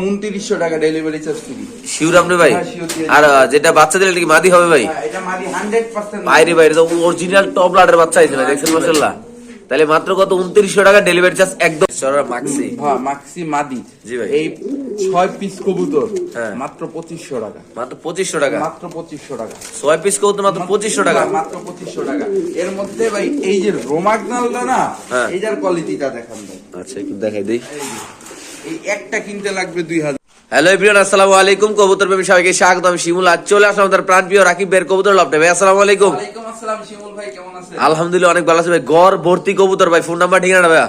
উনত্রিশশো টাকা delivery charge free sure আপনি ভাই? হ্যাঁ, আর যেটা বাচ্চা দিলে কি মাদি হবে ভাই? এটা মাদি হান্ড্রেড পার্সেন্ট বাইরে বাইরে তো অরিজিনাল টপ লাডের বাচ্চা হয়েছে ভাই দেখছেন মাসাল্লাহ তাহলে মাত্র কত? উনত্রিশশো টাকা ডেলিভারি চার্জ একদম। মাক্সি হ্যাঁ মাক্সি মাদি। জি ভাই। এই ছয় পিস কবুতর হ্যাঁ। মাত্র পঁচিশশো টাকা। মাত্র পঁচিশশো টাকা? মাত্র পঁচিশশো টাকা। ছয় পিস কবুতর মাত্র পঁচিশশো টাকা? হ্যাঁ, মাত্র পঁচিশশো টাকা। এর মধ্যে ভাই এই যে রোমাগনালটা না হ্যাঁ। এইটার কোয়ালিটিটা দেখান ভাই। আচ্ছা একটু দেখাই দিই। এই একটা কিনতে লাগবে দুই হাজার। হ্যালো এভরিওয়ান আসসালামু আলাইকুম। কবুতর প্রেমী সবাইকে স্বাগত আমি শিমুল আজ চলে আসলাম আমাদের প্রাণপ্রিয় রাকিব বের কবুতর লপটে ভাই আসসালামু আলাইকুম। ওয়ালাইকুম আসসালাম শিমুল ভাই কেমন আছেন? আলহামদুলিল্লাহ অনেক ভালো আছে ভাই। গড় ভর্তি কবুতর ভাই ফোন নাম্বার ঠিকানা ভাইয়া?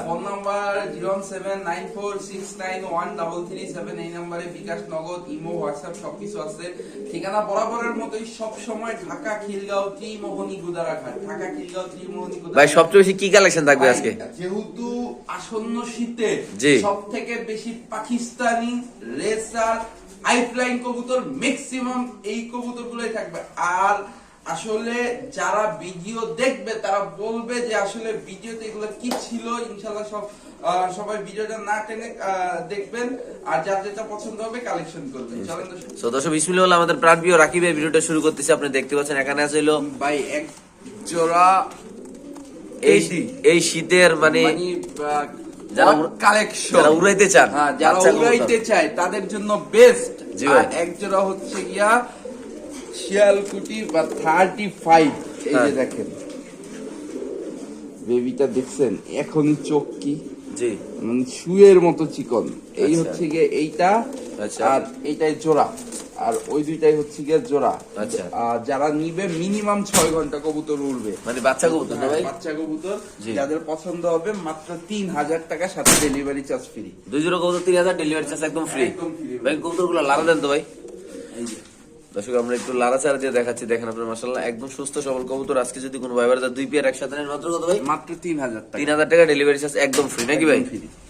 Phone seven nine four six nine one double three seven এই নাম্বারে বিকাশ নগদ ইমো হোয়াটসঅ্যাপ সবকিছু আছে। ঠিকানা বরাবরের মতোই সব সময় ঢাকা খিলগাঁও ত্রিমোহনী গুদারাঘাট। ঢাকা খিলগাঁও ত্রিমোহনী ভাই সবচেয়ে বেশি কি কালেকশন থাকবে আজকে? যেহেতু আসন্ন শীতে সব থেকে বেশি পাকিস্তানি রেসার আইফলাইন কবুতর ম্যাক্সিমাম এই থাকবে। আর আসলে যারা ভিডিও দেখবে তারা বলবে যে আসলে ভিডিওতে এগুলো কি ছিল ইনশাল্লাহ সব সবাই ভিডিওটা না টেনে দেখবেন। আর যার যেটা পছন্দ হবে কালেকশন করবেন। চলেন তো দর্শক বিসমিল্লাহ আমাদের প্রাণপ্রিয় রাকিবের ভিডিওটা শুরু করতেছি। আপনি দেখতে পাচ্ছেন এখানে আছে হলো ভাই এক জোড়া এই এই শীতের মানে যারা কালেকশন যারা উড়াইতে চান হ্যাঁ যারা উড়াইতে চায় তাদের জন্য বেস্ট ভাই। এক জোড়া হচ্ছে গিয়া শিয়ালকুটি বা থার্টি ফাইভ এই যে হ্যাঁ। দেখেন। বেবিটা দেখছেন? এখনই চোখ কি? জি। মানে শুয়ের মতো চিকন। এই আচ্ছা। হচ্ছে গিয়ে এইটা আচ্ছা। আর এইটাই জোড়া। আর ওই দুইটাই হচ্ছে গিয়ে জোড়া। আচ্ছা। আর যারা নিবে মিনিমাম ছয় ঘণ্টা কবুতর উড়বে। মানে বাচ্চা কবুতর না ভাই? বাচ্চা কবুতর। যাদের পছন্দ হবে মাত্র তিন হাজার টাকা সাথে ডেলিভারি চার্জ ফ্রি দুই জোড়া কবুতর তিন হাজার ডেলিভারি চার্জ একদম ফ্রি। ভাই কবুতরগুলো লারা দেন তো ভাই। এই যে। দর্শক আমরা একটু দিয়ে দেখাচ্ছি। দেখেন আপনার মাসাল্লাহ একদম সুস্থ সবল কবুতর। আজকে যদি কোনো ভাইবার দুই পেয়ার একসাথে নেন। মাত্র কত ভাই? মাত্র তিন হাজার টাকা। তিন হাজার টাকা ডেলিভারি চার্জ একদম ফ্রি নাকি ভাই?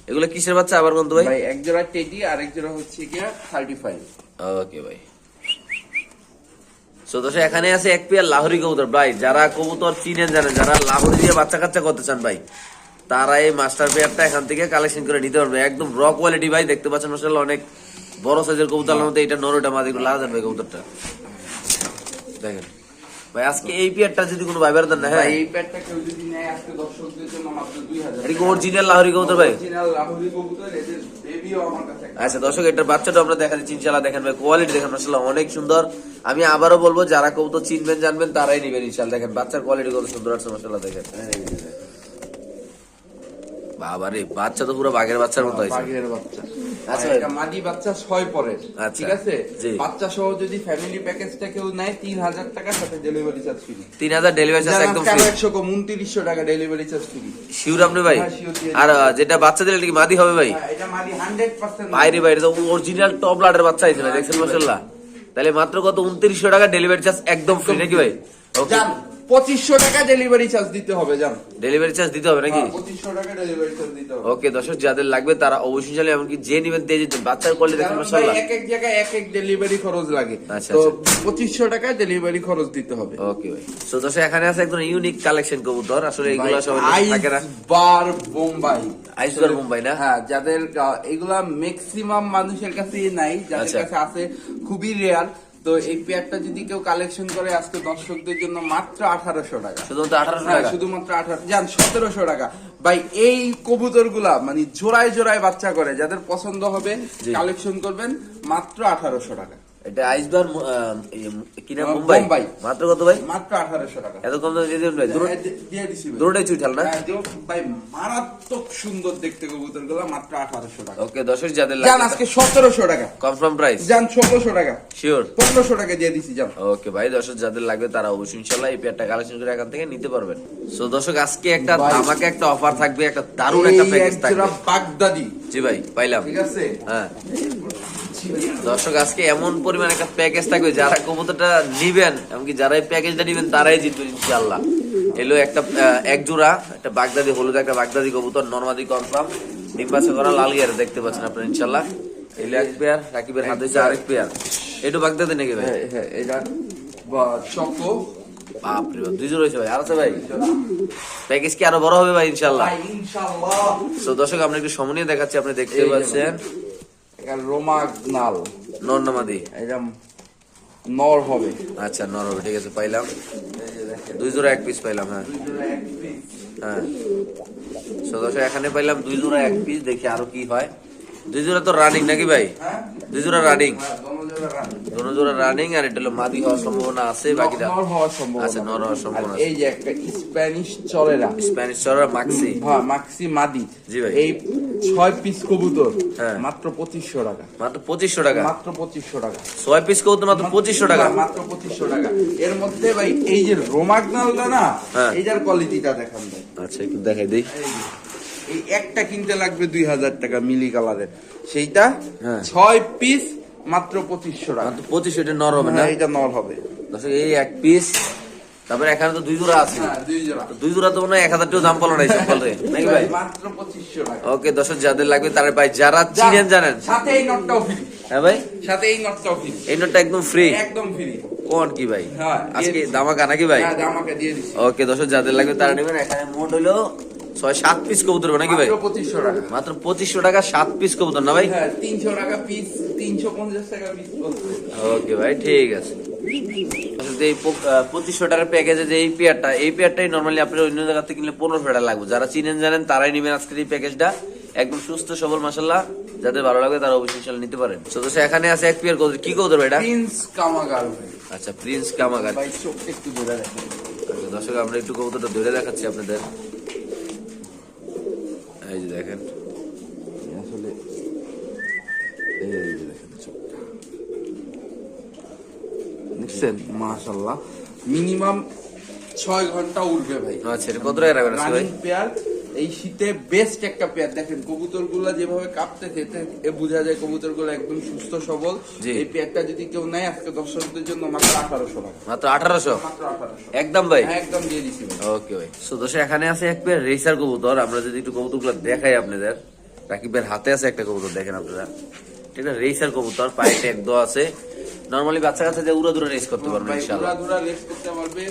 এগুলো কিসের বাচ্চা আবার কোন ভাই? ভাই এক জোড়া টেডি আর এক জোড়া হচ্ছে গিয়া থার্টি ফাইভ ওকে ভাই। সো দর্শক এখানে আছে এক পেয়ার লাহোরি কবুতর। ভাই যারা কবুতর চিনেন জানেন যারা লাহোরি দিয়ে বাচ্চা কাচ্চা করতে চান ভাই তারা এই মাস্টার পেয়ারটা এখান থেকে কালেকশন করে নিতে পারবে। একদম র কোয়ালিটি ভাই দেখতে পাচ্ছেন মাসাল্লাহ অনেক বড় সাইজের কবুতর মধ্যে এটা নরটা মাদি গুলো লাগাতেন ভাই কবুতরটা। দেখেন। ভাই আজকে এই পেয়ারটা যদি কোনো ভাইবার দেন না হ্যাঁ। এই প্যাডটা কেউ যদি নেয় আজকে দর্শকদের জন্য মাত্র দুই হাজার এটা কি অরিজিনাল লাহোরি কবুতর ভাই? অরিজিনাল লাহুরি কবুতর এদের বেবিও আমার কাছে আছে। আচ্ছা দর্শক এটার বাচ্চাটা আমরা দেখা দিচ্ছি ইনশাল্লাহ দেখেন ভাই কোয়ালিটি দেখেন মাসাল্লাহ অনেক সুন্দর। আমি আবারও বলব যারা কবুতর চিনবেন জানবেন তারাই নিবেন ইনশাল্লাহ দেখেন বাচ্চার কোয়ালিটি কত সুন্দর আছে মাসাল্লাহ দেখেন। বাবা রে বাচ্চা তো পুরো বাঘের বাচ্চার মতো হয়েছে। বাঘের বাচ্চা। আচ্ছা। এটা মাদি বাচ্চা পরের আচ্ছা। ঠিক আছে? বাচ্চা সহ যদি ফ্যামিলি প্যাকেজটা কেউ নেয় তিন হাজার সাথে ডেলিভারি চার্জ ফ্রি তিন হাজার ডেলিভারি চার্জ একদম ফ্রি একশো কম উনত্রিশশো টাকা ডেলিভারি চার্জ ফ্রি শিউর আপনি ভাই? হ্যাঁ, আর যেটা বাচ্চা দিলে কি মাদি হবে ভাই? এটা মাদি অরিজিনাল টপ লাডের বাচ্চা ভাই দেখছেন তাহলে মাত্র কত? উনত্রিশশো টাকা ডেলিভারি চার্জ একদম ফ্রি নাকি ভাই? ওকে পঁচিশশো টাকা ডেলিভারি চার্জ দিতে হবে যান ডেলিভারি চার্জ দিতে হবে নাকি? পঁচিশশো টাকা ডেলিভারি চার্জ দিতে হবে। ওকে দর্শক যাদের লাগবে তারা অবশ্যই চাইলে এমনকি যে নিবেন দিয়ে যেতে বাচ্চার কোয়ালিটি দেখেন কারণ এক এক জায়গায় এক এক ডেলিভারি খরচ লাগে। আচ্ছা, তো আচ্ছা। পঁচিশশো টাকা ডেলিভারি খরচ দিতে হবে। ওকে ভাই। তো দর্শক এখানে আছে একদম ইউনিক কালেকশন কবুতর। আসলে এগুলো সব থাকে না। বার বোম্বাই। আইসবার মুম্বাই না? হ্যাঁ যাদের এগুলা ম্যাক্সিমাম মানুষের কাছে নাই যাদের আচ্ছা। কাছে আছে খুবই রেয়ার তো এই পেয়ারটা যদি কেউ কালেকশন করে আজকে দর্শকদের জন্য মাত্র আঠারোশো টাকা। শুধুমাত্র আঠারোশো হ্যাঁ, টাকা? শুধুমাত্র আঠারো যান সতেরোশো টাকা। ভাই এই কবুতরগুলা মানে জোড়ায় জোড়ায় বাচ্চা করে যাদের পছন্দ হবে কালেকশন করবেন মাত্র আঠারোশো টাকা। এটা আইসবার কি নাম মুম্বাই। মাত্র কত ভাই? মাত্র আঠারোশো টাকা। এত কম দামে দিয়ে দিবেন ভাই? দি- দিয়ে দিছি ভাই। চুইঠাল না? হ্যাঁ, ভাই মারাত্মক সুন্দর দেখতে মাত্র আঠারোশো টাকা। ওকে যাদের লাগবে আজকে সতেরোশো টাকা। কনফার্ম প্রাইস ষোলোশো টাকা। শিওর টাকা দিয়ে দিছি যান। ওকে ভাই দর্শক যাদের লাগবে তারা অবশ্যই ইনশাল্লাহ এই পেয়ারটা কালেকশন করে এখান থেকে নিতে পারবেন। সো দর্শক আজকে একটা আমাকে একটা অফার থাকবে একটা দারুণ একটা প্যাকেজ থাকবে। বাগদাদি। জি ভাই পাইলাম। ঠিক আছে? হ্যাঁ। দর্শক আজকে এমন পরিমাণ একটা প্যাকেজ থাকবে যারা কবুতরটা নিবেন এমনকি যারা এই প্যাকেজটা নিবেন তারাই জিতবেন ইনশাআল্লাহ। এলো একটা এক জোড়া একটা বাগদাদি হলুদ একটা বাগদাদি কবুতর নর্মাদি কনফার্ম ডিম বাচ্চা করা লাল ইয়ার দেখতে পাচ্ছেন আপনারা ইনশাআল্লাহ। এলো এক পেয়ার রাকিবের হাতে আরেক পেয়ার একটু বাগদাদি নাকি ভাই? হ্যাঁ, হ্যাঁ, এটা চকো বাপরে বাপ দুই জোড়া হয়েছে ভাই আর আছে ভাই। প্যাকেজ কি আরও বড় হবে ভাই ইনশাল্লাহ তো দর্শক আমরা একটু সময় নিয়ে দেখাচ্ছি আপনি দেখতে পাচ্ছেন। রোমাগনাল নর নামাদি। এটা নর হবে। আচ্ছা নর হবে ঠিক আছে পাইলাম। দুই জোড়া এক পিস পাইলাম হ্যাঁ। হ্যাঁ। সদস্য এখানে পাইলাম দুই জোড়া এক পিস দেখি আরও কি হয়। দুই জোড়া তো রানিং নাকি ভাই? হ্যাঁ দুই জোড়া রানিং রান। দোনো জোড়া রানিং আর এটা হলো মাদি হওয়ার সম্ভাবনা আছে বাকিটা নর হওয়ার সম্ভাবনা নর হওয়ার সম্ভাবনা এই যে একটা স্প্যানিশ চলেরা। স্প্যানিশ চড়া মাক্সি হ্যাঁ মাক্সি মাদি। জি ভাই। এই ছয় পিস কবুতর। মাত্র পঁচিশশো টাকা। মাত্র পঁচিশশো টাকা? মাত্র পঁচিশশো টাকা। ছয় পিস কৌতো মাত্র পঁচিশশো টাকা? মাত্র পঁচিশশো টাকা। এর মধ্যে ভাই এই যে রোমাগনালটা না হ্যাঁ। এইটার কোয়ালিটিটা দেখান আচ্ছা একটু দেখাই দিই। এই একটা কিনতে লাগবে দুই হাজার টাকা মিলি কালারের। সেইটা হ্যাঁ। ছয় পিস মাত্র পঁচিশশো টাকা। পঁচিশশো এটা নর হবে না? হ্যাঁ, এইটা নর হবে এই এক পিস তারপরে এখানে তো দুই জোড়া আছে। হ্যাঁ দুই জোড়া। তো মনে হয় এক হাজার টাকা দাম পড়ল না এই সকাল নাকি ভাই? মাত্র পঁচিশশো টাকা। ওকে যাদের লাগবে তারা ভাই যারা চিনেন জানেন। সাথে এই নটটাও ফ্রি হ্যাঁ ভাই? সাথে এই নটটাও ফ্রি এই নোটটা একদম ফ্রি একদম ফ্রি কোন কি ভাই? আজকে দামাকা নাকি ভাই? আমাকে দিয়ে দিচ্ছি। ওকে দর্শক যাদের লাগবে তারা নেবেন। এখানে মোট হইল ছয় সাত পিস কবুতর নাকি ভাই? পঁচিশশো টাকা। মাত্র পঁচিশশো টাকা সাত পিস কবুতর না ভাই? হ্যাঁ তিনশো টাকা পিস তিনশো পঞ্চাশ টাকা পিস ওকে ভাই ঠিক আছে। আসলে পঁচিশশো টাকার প্যাকেজে যে এই পেয়ারটা এই পেয়ারটাই নর্মালি আপনার অন্য জায়গা থেকে কিনলে পনেরোশো টাকা লাগবে। যারা চিনেন জানেন তারাই নেবেন আজকের এই প্যাকেজটা একদম সুস্থ সবল মাসাল্লাহ যাদের ভালো লাগবে তারা অবশ্যই ইনশাল্লাহ নিতে পারেন। এখানে আছে এক পেয়ার কবুতর। কি কবুতর ভাই এটা? প্রিন্স কামাগার আচ্ছা প্রিন্স কামাগার ভাই চোখটা একটু ধরে দেখেন। আচ্ছা, দর্শক আমরা একটু কবুতরটা ধরে দেখাচ্ছি আপনাদের। দেখেন। আসলে এই দেখেন চোখটা। দেখছেন? মাশাল্লাহ মিনিমাম ছয় ঘণ্টা উঠবে ভাই। আচ্ছা কত টাকা রাখবেন ভাই? পেয়ার এই শীতে বেস্ট একটা পেয়ার। দেখেন কবুতরগুলা যেভাবে কাঁপতেছে এতে এ বোঝা যায় কবুতরগুলো একদম সুস্থ সবল। এই পেয়ারটা যদি কেউ নেয় আজকে দর্শকদের জন্য মাত্র আঠারোশো মাত্র আঠারোশো? একদম ভাই? একদম দিয়ে দিছি ওকে ভাই। সো দর্শক এখানে আছে এক পেয়ার রেসার কবুতর। আমরা যদি একটু কবুতরগুলো দেখাই আপনাদের। রাকিবের হাতে আছে একটা কবুতর দেখেন আপনারা। এটা রেসার কবুতর পায়ে ট্যাগ দেওয়া আছে। নরমালি বাচ্চা কাছে যে উড়া দূরে রেস করতে পারবেন ভাই ইনশাআল্লাহ। ঘোরা ঘোরা লেস করতে পারবে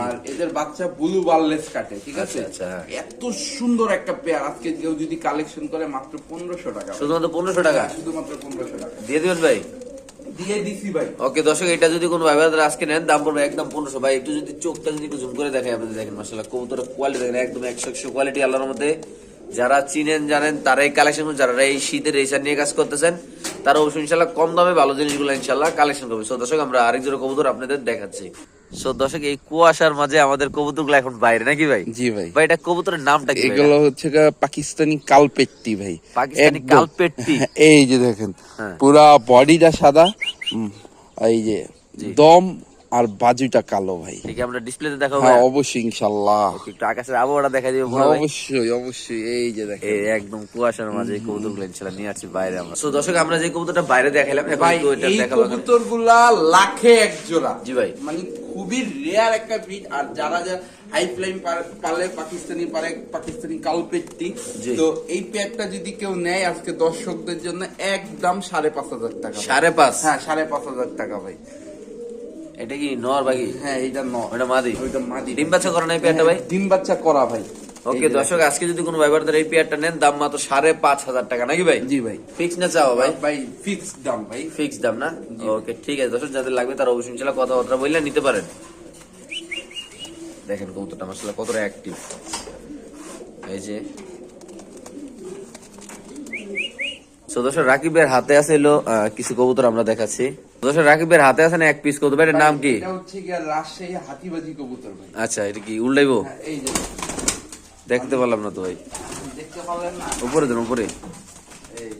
আর এদের বাচ্চা ব্লু বারলেস কাটে ঠিক আছে? আচ্ছা, আচ্ছা, হ্যাঁ। এত সুন্দর একটা পেয়ার আজকে কেউ যদি কালেকশন করে মাত্র পনেরোশো টাকা শুধুমাত্র পনেরোশো টাকা? শুধুমাত্র পনেরোশো টাকা। দিয়ে দিবেন ভাই? দিয়ে দিছি ভাই। ওকে দর্শক এটা যদি কোনো ভাই ব্রাদার আজকে নেন দাম পড়বে একদম পনেরোশো। ভাই একটু যদি চোখটা যদি একটু জুম করে দেখাই আপনাদের দেখেন মাসাল্লাহ কবুতরের কোয়ালিটি দেখেন একদম একশো একশো কোয়ালিটি আল্লাহর মধ্যে যারা চিনেন জানেন তারাই কালেকশন যারা এই শীতের রেসার নিয়ে কাজ করতেছেন তারা অবশ্যই ইনশাল্লাহ কম দামে ভালো জিনিসগুলো ইনশাল্লাহ কালেকশন করবে। সো দর্শক আমরা আরেক জোড়া কবুতর আপনাদের দেখাচ্ছি। সো দর্শক এই কুয়াশার মাঝে আমাদের কবুতরগুলো এখন বাইরে নাকি ভাই জি ভাই ভাই এটা কবুতরের নামটা কি এগুলো হচ্ছে পাকিস্তানি কালপেট্টি ভাই পাকিস্তানি। কালপেট্টি? এই যে দেখেন হ্যাঁ। পুরা বডিটা সাদা এই যে দম আর বাজুটা কালো ভাই। ঠিক আমরা ডিসপ্লেতে দেখাবো হ্যাঁ অবশ্যই ইনশাল্লাহ। একটু আকাশের আবহাওয়াটা দেখা দিবে ভাই? অবশ্যই অবশ্যই এই যে দেখেন। এই একদম কুয়াশার মাঝে কবুতরগুলো ইনশাল্লাহ নিয়ে আসছি বাইরে আমরা। তো দর্শক আমরা যে কবুতরটা বাইরে দেখালাম এখন ভাই এটা দেখাবো লাখে এক জোড়া জি ভাই। মানে খুবই রেয়ার একটা ব্রিড আর যারা যা হাই ফ্লাইং পালে পাকিস্তানি পারে পাকিস্তানি কালপেট্টি। তো এই প্যাকটা যদি কেউ নেয় আজকে দর্শকদের জন্য একদম সাড়ে পাঁচ হাজার টাকা সাড়ে পাঁচ? হ্যাঁ সাড়ে পাঁচ হাজার টাকা ভাই। এটা কি নর বাকি হ্যাঁ এইটা ন ওটা মাদি? ওইটা মাদি। ডিম বাচ্চা করা নাই পেয়ারটা ভাই? ডিম বাচ্চা করা ভাই। ওকে দর্শক আজকে যদি কোনো ভাইবারদের এই পেয়ারটা নেন দাম মাত্র সাড়ে পাঁচ হাজার টাকা নাকি ভাই? জি ভাই। ফিক্স না চাও ভাই? ভাই ফিক্স দাম ভাই। ফিক্স দাম না? ওকে ঠিক আছে দর্শক যাদের লাগবে তারা অবশ্যই ইনশাল্লাহ কথাবার্তা বললে নিতে পারেন। দেখেন কবুতরটা মাসাল্লাহ কতটা অ্যাক্টিভ এই যে। So, দর্শক রাকিবের হাতে আছে কিছু কবুতর আমরা দেখাচ্ছি। দর্শক রাকিবের হাতে আছে না এক পিস কবুতর। এটার নাম কি? এটা হচ্ছে গিয়া রাজশাহী হাতিবাজি কবুতর ভাই। আচ্ছা এটা কি উল্টাইবো? হ্যাঁ, এই যে। দেখতে পারলাম না তো ভাই। দেখতে পারলেন না? উপরে দেন উপরে। এই।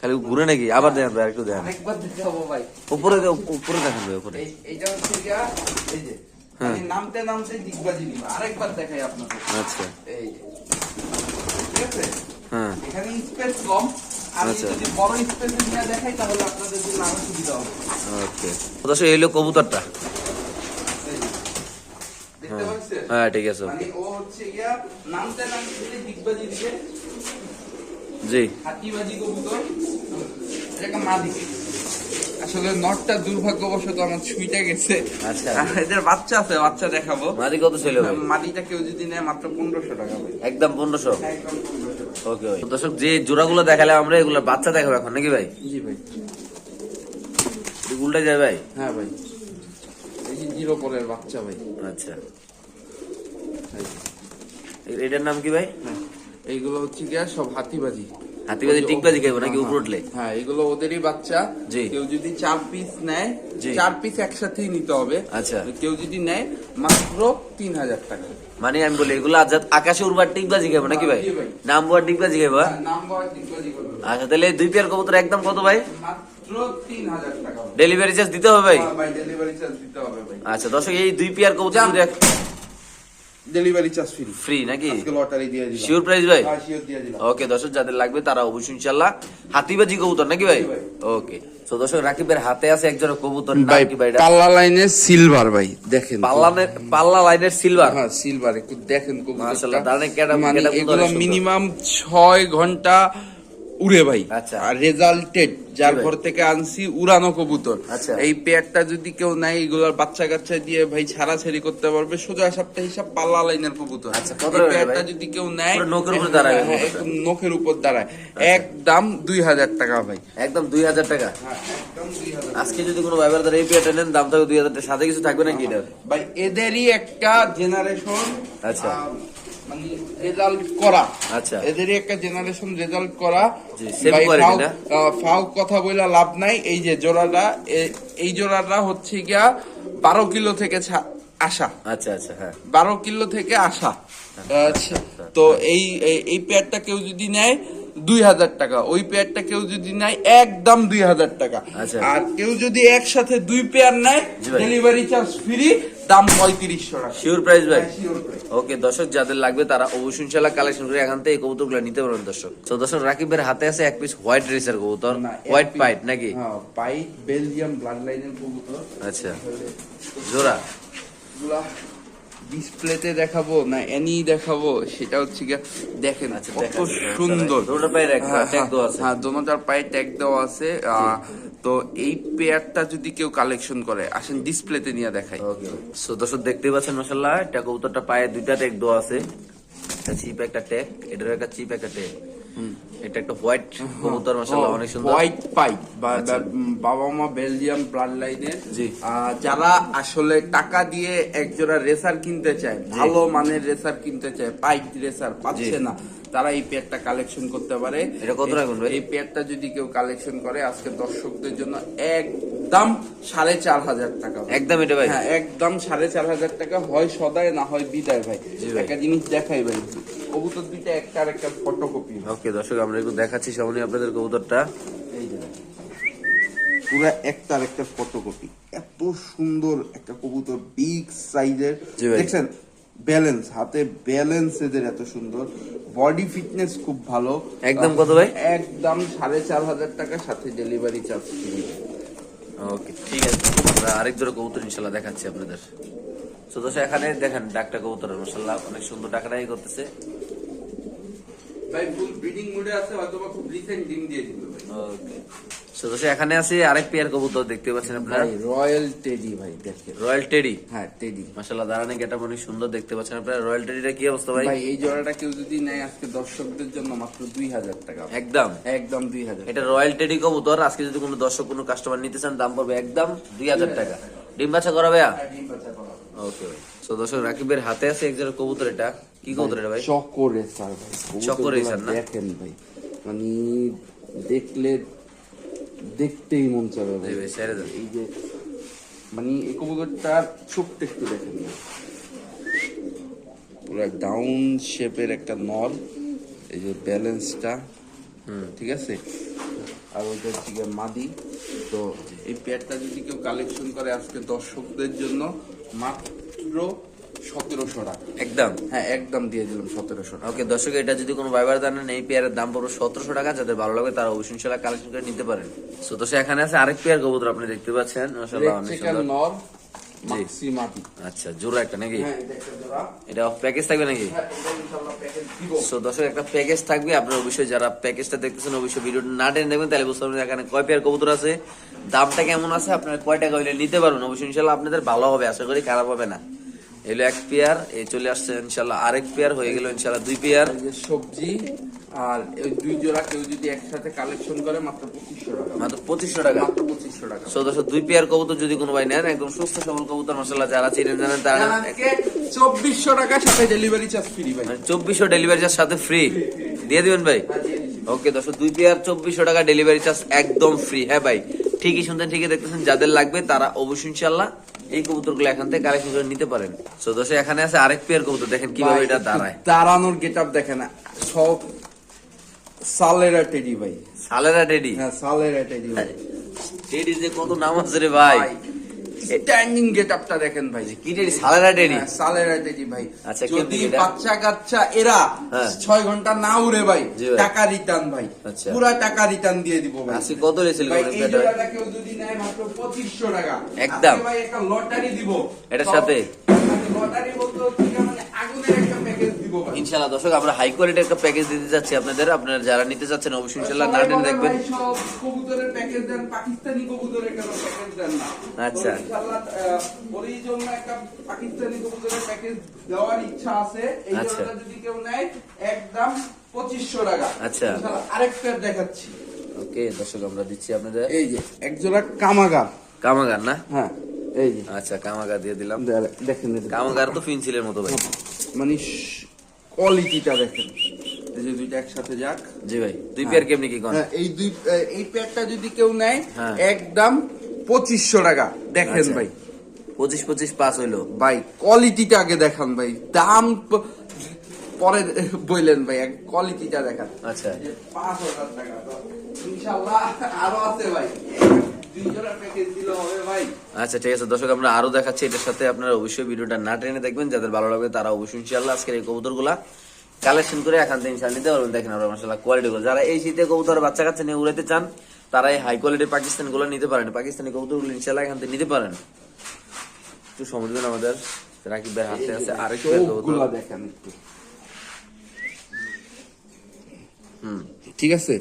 খালি ঘুরে নাকি? আবার দেখেন ভাই একটু দেখেন। আরেকবার দেখাবো ভাই। উপরে উপরে দেখেন ভাই উপরে। এইটা হচ্ছে গিয়া এই যে। নামতে নামতে দিগবাজি নিবা। আরেকবার দেখাই আপনাকে আচ্ছা। এই ঠিক আছে? হ্যাঁ। এখানে স্পেস কম। আচ্ছা। ওকে। হলো কবুতরটা। এই যে। দেখতে পাচ্ছেন? হ্যাঁ ঠিক আছে। মানে জি। হাতিবাজি কবুতর এটা মাদি। আসলে নটটা দুর্ভাগ্যবশত আমার ছুঁইটা গেছে। আচ্ছা। এদের বাচ্চা আছে বাচ্চা দেখাবো। মাদি কত ছিল মাটিটা কেউ যদি নেয় মাত্র পনেরোশো টাকা একদম পনেরোশো? টাকা ওকে দর্শক যে জোড়াগুলো দেখালে আমরা এগুলো বাচ্চা দেখাবো এখন নাকি ভাই? জি ভাই। উল্টে যায় ভাই? হ্যাঁ ভাই। এই যে জিরো পরের বাচ্চা ভাই। আচ্ছা। এটার নাম কি ভাই? হ্যাঁ। এইগুলো হচ্ছে গিয়া সব হাতিবাজি। হাতিবাজি টিকবাজি খাইবো নাকি উপর উঠলে হ্যাঁ এগুলো ওদেরই বাচ্চা। কেউ যদি চার পিস নেয় চার পিস একসাথেই নিতে হবে। আচ্ছা। কেউ যদি নেয় মাত্র তিন হাজার টাকা। মানে আমি বলি এগুলো আজ আকাশে উড়বার টিকবাজি খাইবো নাকি ভাই? নাম বোয়ার টিকবাজি করবে আচ্ছা তাহলে দুই পেয়ার কবুতর একদম কত ভাই? ডেলিভারি চার্জ দিতে হবে ভাই? হ্যাঁ আচ্ছা দর্শক এই দুই পেয়ার কবুতর ডেলিভারি চার্জ ফ্রি ফ্রি নাকি? আজকে লটারি দিয়ে দিলাম। শিওর প্রাইস ভাই? হ্যাঁ শিওর দিয়ে দিলাম। ওকে দর্শক যাদের লাগবে তারা অবশ্যই ইনশাল্লাহ হাতিবাজি কবুতর নাকি ভাই? ওকে তো দর্শক রাকিবের হাতে আছে একজন কবুতর ভাই? পাল্লা লাইনের সিলভার ভাই দেখেন পাল্লা লাইনের সিলভার হ্যাঁ সিলভার একটু দেখেন কবুতরটা। মাশাআল্লাহ, দাঁড়ান, কেডা- মানে এগুলো মিনিমাম ছয় ঘণ্টা উড়ে ভাই। আচ্ছা। আর রেজাল্টেড যার ঘর থেকে আনছি উড়ানো কবুতর। আচ্ছা। এই পেয়ারটা যদি কেউ নাই এগুলোর বাচ্চা কাচ্চা দিয়ে ভাই ছাড়া ছাড়াছাড়ি করতে পারবে সোজা সপ্তাহ হিসাব পাল্লা লাইনের কবুতর। আচ্ছা, এই পেয়ারটা যদি কেউ নেয় নখের উপরে। একদম নখের উপর দাঁড়ায়। একদম দুই হাজার টাকা ভাই। একদম দুই হাজার টাকা? হ্যাঁ আজকে যদি কোনো ভাইবার দ্বারা এই পেয়ারটা নেন দাম থাকবে দুই হাজার টাকা। সাথে কিছু থাকবে নাকি এটা ভাই এদেরই একটা জেনারেশন আচ্ছা। মানে রেজাল্ট করা। আচ্ছা। এদেরই একটা জেনারেশন রেজাল্ট করা। জি, same ভাই, quality ফাউ- না? আহ, ফাউ কথা বইলা লাভ নাই। এই যে জোড়াটা এই জোড়াটা হচ্ছে গিয়া বারো কিলো থেকে আসা আচ্ছা আচ্ছা হ্যাঁ। বারো কিলো থেকে আসা আচ্ছা, তো এই এই- এই পেয়ারটা কেউ যদি নেয় দুই হাজার টাকা। ওই পেয়ারটা কেউ যদি নেয় একদম দুই হাজার টাকা। আর কেউ যদি একসাথে দুই পেয়ার নেয় ডেলিভারি চার্জ ফ্রি দাম পঁয়ত্রিশশো টাকা। শিওর প্রাইস ভাই? হ্যাঁ। ওকে দর্শক যাদের লাগবে তারা অবশ্যই ইনশাল্লাহ কালেকশন করে এখান থেকে কবুতরগুলো নিতে পারবেন দর্শক। তো দর্শক রাকিবের হাতে আছে এক পিস হোয়াইট রেসার কবুতর। হোয়াইট পাইট নাকি? হ্যাঁ পাইট বেলজিয়াম ব্লাড লাইনের কবুতর। আচ্ছা। জোড়া। ডিসপ্লেতে দেখাবো না এনি দেখাবো সেটা হচ্ছে গিয়ে দেখেন আচ্ছা, কত সুন্দর। দুটো হ্যাঁ, tag দেওয়া আছে। হ্যাঁ দোনোটার পায়ে ট্যাগ দেওয়া আছে। তো এই পেয়ারটা যদি কেউ কালেকশন করে আসেন ডিসপ্লেতে নিয়ে দেখাই। ওকে সো দর্শক দেখতে পাচ্ছেন মাশাআল্লাহ এটা কবুতরটা পায়ে দুইটা ট্যাগ দেওয়া আছে। একটা চিপ একটা ট্যাগ এটার একটা চিপ একটা ট্যাগ এটা একটা হোয়াইট কবুতর মাশাআল্লাহ অনেক সুন্দর। হোয়াইট পাইপ আচ্ছা। বাবা মা বেলজিয়াম ব্লাড লাইনের যারা আসলে টাকা দিয়ে একজোড়া রেসার কিনতে চায় ভালো মানের রেসার কিনতে চায় পাইপ রেসার পাচ্ছে না তারা এই পেয়ারটা কালেকশন করতে পারে। এটা কত ভাই? এই পেয়ারটা যদি কেউ কালেকশন করে আজকে দর্শকদের জন্য একদম সাড়ে চার হাজার টাকা। একদম এটা ভাই। হ্যাঁ একদম সাড়ে চার হাজার টাকা। হয় সদায় না হয় বিদায় ভাই। একটা জিনিস দেখাই ভাই। কবুতর দুইটা একটা আর একটা ফটোকপি ওকে দর্শক আমরা একটু দেখাচ্ছি সামনে আপনাদের কবুতরটা। এই যে পুরা একটা আর একটা ফটোকপি এত সুন্দর একটা কবুতর বিগ সাইজের। দেখছেন? ব্যালেন্স হাতে ব্যালেন্স এদের এত সুন্দর। বডি ফিটনেস খুব ভালো। একদম কত ভাই? একদম সাড়ে চার হাজার টাকা সাথে ডেলিভারি চার্জ ফ্রি ওকে ঠিক আছে। আমরা আরেক জোড়া কবুতর ইনশাল্লাহ দেখাচ্ছি আপনাদের। তো এখানে দেখেন ডাকটা কবুতর মাশাআল্লাহ অনেক সুন্দর। টাকাটাই করতেছে। ভাই ফুল ব্রিডিং মুডে আছে হয়তো খুব রিসেন্ট ডিম দিয়ে দিল ভাই ওকে তো এখানে আছে আরেক পেয়ার কবুতর দেখতে পাচ্ছেন আপনারা? রয়্যাল টেডি ভাই দেখেন। রয়্যাল টেডি হ্যাঁ টেডি মাশাআল্লাহ দাঁড়ানে গেটা অনেক সুন্দর দেখতে পাচ্ছেন আপনারা। রয়্যাল টেডিটা কি অবস্থা ভাই? ভাই এই জোড়াটা কেউ যদি নেয় আজকে দর্শকদের জন্য মাত্র দুই হাজার টাকা। একদম? একদম দুই হাজার। এটা রয়্যাল টেডি কবুতর আজকে যদি কোনো দর্শক কোনো কাস্টমার নিতে চান দাম পড়বে একদম দুই হাজার টাকা। ডিম বাচ্চা করা ভাইয়া? ওকে ভাই। তো দর্শক রাকিবের হাতে আছে এক জোড়া কবুতর এটা। কি কবুতর ভাই? চকরে স্যার ভাই স্যার না? দেখেন ভাই। মানে দেখলে দেখতেই মন চাবে ভাই। এই যে মানে এই কবুতরটার চোখটা একটু দেখেন না পুরো ডাউন শেপের একটা নল এই যে ব্যালেন্সটা ঠিক আছে? আর ওইটা হচ্ছে গিয়ে মাদি। তো এই পেয়ারটা যদি কেউ কালেকশন করে আজকে দর্শকদের জন্য মাত্র সতেরোশো টাকা। একদম। হ্যাঁ একদম দিয়ে দিলাম সতেরোশো ওকে দর্শক এটা যদি কোনো ভাইবার জানেন এই পেয়ারের দাম পড়বে সতেরোশো টাকা। যাদের ভালো লাগে তারা অবশ্যই ইনশাল্লাহ কালেকশন করে নিতে পারেন। তো এখানে আছে আরেক পেয়ার কবুতর আপনি দেখতে পাচ্ছেন। মাশাআল্লাহ রেড অনেক চিকেন সুন্দর। নর আচ্ছা জোড়া একটা নাকি? এটা প্যাকেজ থাকবে নাকি? হ্যাঁ এটা ইনশাআল্লাহ প্যাকেজ দিব। সো দর্শক একটা প্যাকেজ থাকবে। আপনার অবশ্যই যারা প্যাকেজটা দেখতেছেন অবশ্যই ভিডিওটা না টেনে দেখবেন। তাহলে বুঝতে পারবেন এখানে কয় পেয়ার কবুতর আছে। দামটা কেমন আছে আপনারা কয় টাকা হইলে নিতে পারবেন। অবশ্যই ইনশাল্লাহ আপনাদের ভালো হবে আশা করি খারাপ হবে না। এলো এক পেয়ার এই চলে আসছে ইনশাল্লাহ আরেক পেয়ার হয়ে গেল ইনশাল্লাহ দুই পেয়ার। সবজি আর এই দুই জোড়া কেউ যদি একসাথে কালেকশন করে মাত্র পঁচিশশো টাকা। মাত্র পঁচিশশো টাকা। মাত্র পঁচিশশো টাকা। সো দুই পেয়ার কবুতর যদি কোনো ভাই নেন একদম সুস্থ সবল কবুতর মশলা যারা চিনেন জানেন তারা চব্বিশশো টাকা সাথে ডেলিভারি চার্জ ফ্রি ভাই। চব্বিশশো ডেলিভারি চার্জ সাথে ফ্রি দিয়ে দিবেন ভাই? হ্যাঁ। ওকে দর্শক দুই পেয়ার চব্বিশশো টাকা ডেলিভারি চার্জ একদম ফ্রি হ্যাঁ ভাই ঠিকই শুনতেন ঠিকই দেখতেছেন যাদের লাগবে তারা অবশ্যই ইনশাল্লাহ এই কবুতরগুলো এখান থেকে কালেকশন করে নিতে পারেন। সো দর্শক এখানে আছে আরেক পেয়ার কবুতর দেখেন কীভাবে এটা দাঁড়ায়। দাঁড়ানোর গেট আপ দেখেন সব সালেরা টেডি ভাই। সালেরা টেডি? হ্যাঁ সালেরা টেডি ভাই। টেডি যে কত নাম আছে রে ভাই স্ট্যান্ডিং গেট আপটা দেখেন ভাই। কি টেডি সালেরা ডেরি সালেরা ডেরি ভাই। আচ্ছা, যদি বাচ্চা কাচ্চা এরা হ্যাঁ। ছয় ঘণ্টা না উড়ে ভাই টাকা রিটার্ন ভাই। আচ্ছা। পুরা টাকা রিটার্ন দিয়ে দিব ভাই। আজকে কত রেছিল ভাই এই জোড়াটা কেউ যদি নেয় মাত্র 2500 টাকা। একদম। ভাই একটা লটারি দিব। এটার সাথে? লটারি বলতে ইনশাল্লাহ দর্শক আমরা হাই কোয়ালিটি একটা প্যাকেজ দিতে যাচ্ছি আপনাদের। আপনারা যারা নিতে চাচ্ছেন অবশ্যই ইনশাল্লাহ না টেনে দেখবেন। সব কবুতরের প্যাকেজ দেন পাকিস্তানি কবুতরের কেন প্যাকেজ দেন না? আচ্ছা। আহ, জন্য একটা পাকিস্তানি কবুতরের প্যাকেজ দেওয়ার ইচ্ছা আছে। এই আচ্ছা। জন্য যদি কেউ নেয় একদম পঁচিশশো টাকা। আচ্ছা। ইনশাআল্লাহ, আরেক পেয়ার দেখাচ্ছি। ওকে দর্শক আমরা দিচ্ছি আপনাদের। এই যে এক জোড়া কামাগার। কামাগার না? হ্যাঁ এই যে। আচ্ছা কামাগার দিয়ে দিলাম। দেখেন। কামাগার তো ফিনসিলের মতো ভাই। মানে কোয়ালিটিটা দেখেন। এই যে দুইটা একসাথে যাক। জি ভাই। দুই পেয়ার কেমনি কি কোন হ্যাঁ, এই দুই এই প্যাকটা যদি কেউ নেয় হ্যাঁ। একদম পঁচিশশো টাকা। দেখেন আচ্ছা। ভাই। পঁচিশ পঁচিশ পাস হইল। ভাই কোয়ালিটিটা আগে দেখান ভাই। দাম পরে বললেন ভাই কোয়ালিটিটা দেখান। আচ্ছা। পাঁচ হাজার টাকা। ইনশাল্লাহ আরও আছে ভাই। আচ্ছা ঠিক আছে দর্শক আমরা আরও দেখাচ্ছি এটার সাথে। আপনারা অবশ্যই ভিডিওটা না টেনে দেখবেন। যাদের ভালো লাগবে তারা অবশ্যই ইনশাল্লাহ আজকের এই কবুতরগুলা কালেকশন করে এখান থেকে ইনশাল্লাহ নিতে পারবেন। দেখেন আমরা মাসাল্লাহ কোয়ালিটি গুলো। যারা এই শীতে কবুতর বাচ্চা কাচ্চা নিয়ে উড়াতে চান তারা এই হাই কোয়ালিটির পাকিস্তানি গুলো নিতে পারেন। পাকিস্তানি কবুতরগুলো ইনশাল্লাহ এখান থেকে নিতে পারেন। একটু সময় দেবেন আমাদের। রাকিব ভাই হাতে আছে আরেক কবুতর। চোখগুলা দেখেন হুম ঠিক আছে?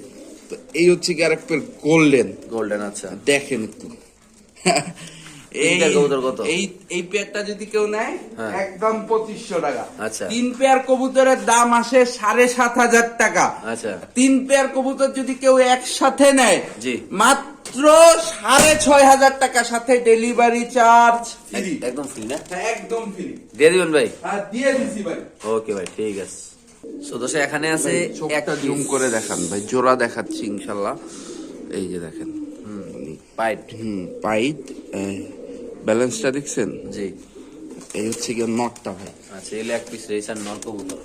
তো এই হচ্ছে কি আরেক পেয়ার গোল্ডেন গোল্ডেন আচ্ছা। দেখেন একটু? এই এই পেয়ারটা যদি কেউ নেয় হ্যাঁ। একদম পঁচিশশো টাকা। আচ্ছা। তিন পেয়ার কবুতরের দাম আসে সাড়ে সাত হাজার টাকা। আচ্ছা। তিন পেয়ার কবুতর যদি কেউ একসাথে নেয় জি। মাত্র সাড়ে ছয় হাজার টাকা সাথে ডেলিভারি চার্জ একদম ফ্রি না? একদম ফ্রি দিয়ে দিবেন ভাই? হ্যাঁ দিয়ে দিছি ভাই। ওকে ভাই ঠিক আছে। সো দর্শক এখানে আছে এক জুম করে দেখান ভাই জোড়া দেখাচ্ছি ইনশাল্লাহ। এই যে দেখেন পাইট। হুম পাইট ব্যালেন্সটা দেখছেন? জি। এই হচ্ছে গিয়ে নটটা ভাই। আচ্ছা এলে এক পিস রেসার নর কবুতর।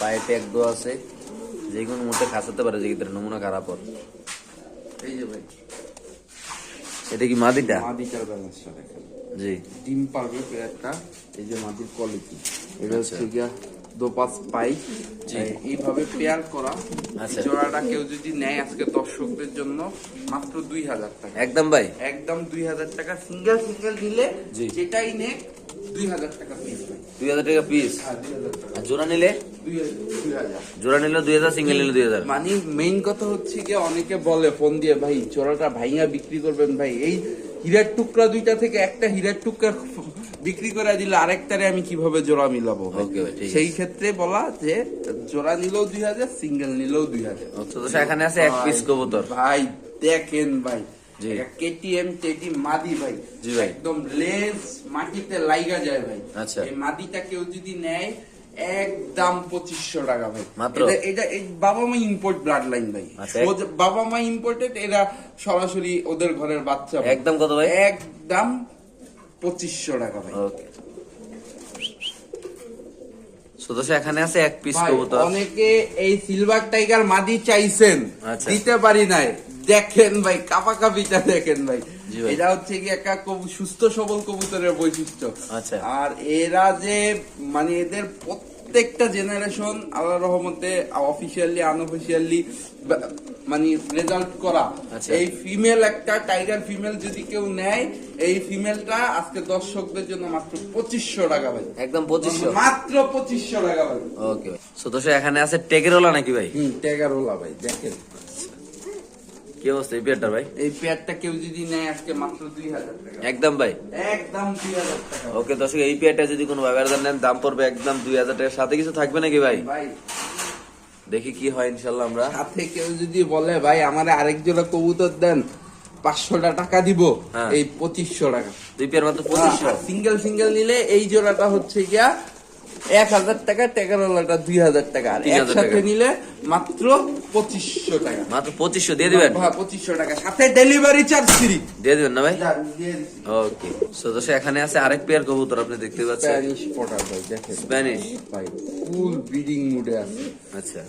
পায়ে ট্যাগ দেওয়া আছে যে কোনো মুহূর্তে খাসাতে পারে যে নমুনা খারাপ ওর। এই যে ভাই। এটা কি মাদিটা? মাদিটার ব্যালেন্সটা দেখেন। জি। ডিম পারবে পেয়ারটা এই যে মাটির কোয়ালিটি এটা আচ্ছা। হচ্ছে গিয়া দোপাস পাই। এইভাবে পেয়ার করা। আচ্ছা। জোড়াটা কেউ যদি নেয় আজকে দর্শকদের জন্য মাত্র দুই হাজার টাকা। একদম ভাই। একদম দুই হাজার টাকা সিঙ্গেল সিঙ্গেল নিলে। যেটাই নে দুই হাজার টাকা পিস দুই হাজার টাকা পিস হ্যাঁ আর জোড়া নিলে? দুই হাজার দুই জোড়া নিলে দুই হাজার সিঙ্গেল নিলে দুই হাজার? মানে মেইন কথা হচ্ছে কি অনেকে বলে ফোন দিয়ে ভাই চোরাটা ভাইয়া বিক্রি করবেন ভাই। এই হীরার টুকরা দুইটা থেকে একটা হীরার টুকরা বিক্রি করে দিলে আরেকটারে আমি কীভাবে জোড়া মিলাবো। সেই ক্ষেত্রে বলা যে জোড়া নিলেও দুই হাজার সিঙ্গেল নিলেও দুই হাজার। এখানে আছে এক পিস কবুতর। ভাই দেখেন ভাই। কেটিএম মাদি ভাই। একদম লেজ মাটিতে লাইগা যায় ভাই। আচ্ছা। এই মাদিটা কেউ যদি নেয় একদম পঁচিশশো টাকা ভাই। মাত্র? এটা বাবা মা ইম্পোর্ট ব্লাড লাইন ভাই। আচ্ছা। ও বাবা মা ইম্পোর্টেড এরা সরাসরি ওদের ঘরের বাচ্চা একদম কত ভাই? একদম পঁচিশশো টাকা ভাই। এখানে আছে এক পিস কবুতর। অনেকে এই সিলভার টাইগার মাদি চাইছেন। আচ্ছা। দিতে পারি নাই। দেখেন ভাই কাপা কাপিটা দেখেন ভাই। এটা হচ্ছে কি একটা সুস্থ সবল কবুতরের বৈশিষ্ট্য। আচ্ছা। আর এরা যে মানে এদের প্রত্যেকটা জেনারেশন আল্লাহ রহমতে অফিসিয়ালি আনঅফিসিয়ালি মানে রেজাল্ট করা। আচ্ছা। এই ফিমেল একটা টাইগার ফিমেল যদি কেউ নেয় এই ফিমেলটা আজকে দর্শকদের জন্য মাত্র পঁচিশশো টাকা ভাই। একদম পঁচিশশো। মাত্র পঁচিশশো টাকা ভাই। ওকে ভাই। সো দর্শক এখানে আছে টেকেরওয়ালা নাকি ভাই? হুম টেগারোলা ভাই দেখেন। কি অবস্থা এই পেয়ারটা ভাই? এই পেয়ারটা কেউ যদি নেয় আজকে মাত্র দুই হাজার টাকা। একদম ভাই। একদম দুই হাজার টাকা। ওকে দর্শক এই পেয়ারটা যদি কোনো ব্যবহার নেন দাম পড়বে একদম দুই হাজার টাকার সাথে। কিছু থাকবে নাকি ভাই? ভাই দেখি কি হয় ইনশাল্লাহ আমরা। সাথে কেউ যদি বলে ভাই আমার আরেক জোড়া কবুতর দেন পাঁচশোটা টাকা দিব হ্যাঁ। এই পঁচিশশো টাকা। দুই পেয়ার মাত্র পঁচিশশো। সিঙ্গেল সিঙ্গেল নিলে এই জোড়াটা হচ্ছে গিয়া এক হাজার টাকা টেকারওয়ালাটা দুই হাজার টাকা। আর 3000 একসাথে নিলে মাত্র পঁচিশশো টাকা। মাত্র পঁচিশশো দিয়ে দিবেন? হ্যাঁ পঁচিশশো টাকা। সাথে ডেলিভারি চার্জ ফ্রি দিয়ে দিবেন না ভাই? ওকে সো দর্শক এখানে আছে আরেক পেয়ার কবুতর আপনি দেখতে পাচ্ছেন। স্প্যানিশ পটার ভাই দেখেন। স্প্যানিশ ভাই ফুল ব্রিডিং মুডে আছে। আচ্ছা।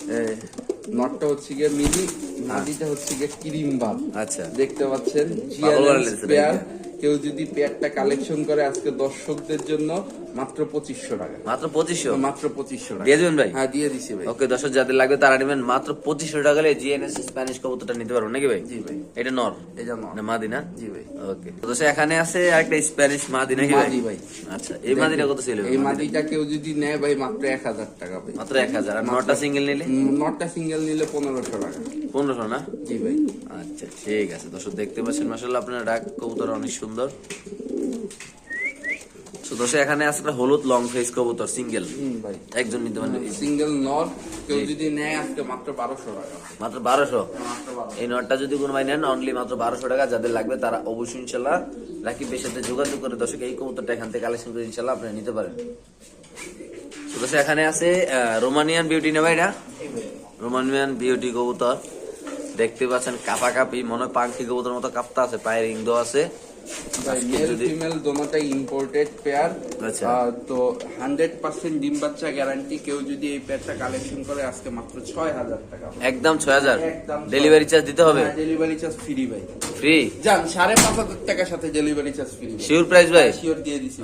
নটটা হচ্ছে গিয়ে মিলি মাটিটা হচ্ছে গিয়ে ক্রিম বাল আচ্ছা। দেখতে পাচ্ছেন পাগল কেউ যদি পেয়ারটা কালেকশন করে আজকে দর্শকদের জন্য মাত্র পঁচিশশো টাকা। মাত্র পঁচিশশো? মাত্র পঁচিশশো টাকা। দিয়ে দিবেন ভাই? হ্যাঁ দিয়ে দিছি ভাই। ওকে দর্শক যাদের লাগবে তারা নেবেন মাত্র পঁচিশশো টাকা হলে জিএনএস স্প্যানিশ কবুতরটা নিতে পারবেন নাকি ভাই? জি ভাই। এটা নর? এই জন্য না মাদি না? জি ভাই। ওকে দর্শক এখানে আছে আরেকটা স্প্যানিশ মাদি নাকি ভাই? মাদি ভাই। আচ্ছা এই মাদিটা কত ছিল? এই মাদিটা কেউ যদি নেয় ভাই মাত্র এক হাজার টাকা ভাই। মাত্র এক হাজার। আর নটা সিঙ্গেল নিলে? নটটা সিঙ্গেল নিলে পনেরোশো টাকা। পনেরোশো না? জি ভাই আচ্ছা ঠিক আছে। দর্শক দেখতে পাচ্ছেন মাসাল্লাহ আপনার ডাক কবুতর অনেক সুন্দর। দর্শক এখানে আছে একটা হলুদ লং ফেস কবুতর সিঙ্গেল একজন নিতে পারেন সিঙ্গেল কেউ যদি নেয় আজকে মাত্র বারোশো টাকা। মাত্র বারোশো? এই নটটা যদি কোনো ভাই নেন অনলি মাত্র বারোশো টাকা। যাদের লাগবে তারা অবশ্যই ইনশাল্লাহ রাকিবের সাথে যোগাযোগ করে দর্শক এই কবুতরটা এখান থেকে কালেকশন করে ইনশাল্লাহ আপনি নিতে পারেন। দর্শক এখানে আছে রোমানিয়ান বিউটি না ভাই না রোমানিয়ান বিউটি কবুতর। দেখতে পাচ্ছেন কাপা কাপি মনে হয় পাঙ্কি কবুতর মতো কাপতা আছে পায়ের দেওয়া আছে। মেল ফিমেল দোনোটাই ইম্পোর্টেড পেয়ার আচ্ছা। তো হান্ড্রেড পার্সেন্ট ডিম বাচ্চা গ্যারান্টি কেউ যদি এই পেয়ারটা কালেকশন করে আজকে মাত্র ছয় হাজার টাকা একদম ছয় হাজার? ডেলিভারি চার্জ দিতে হবে? ডেলিভারি চার্জ ফ্রি ভাই। ফ্রি যান সাড়ে পাঁচ হাজার টাকার সাথে delivery charge free sure price ভাই? শিওর দিয়ে দিছি.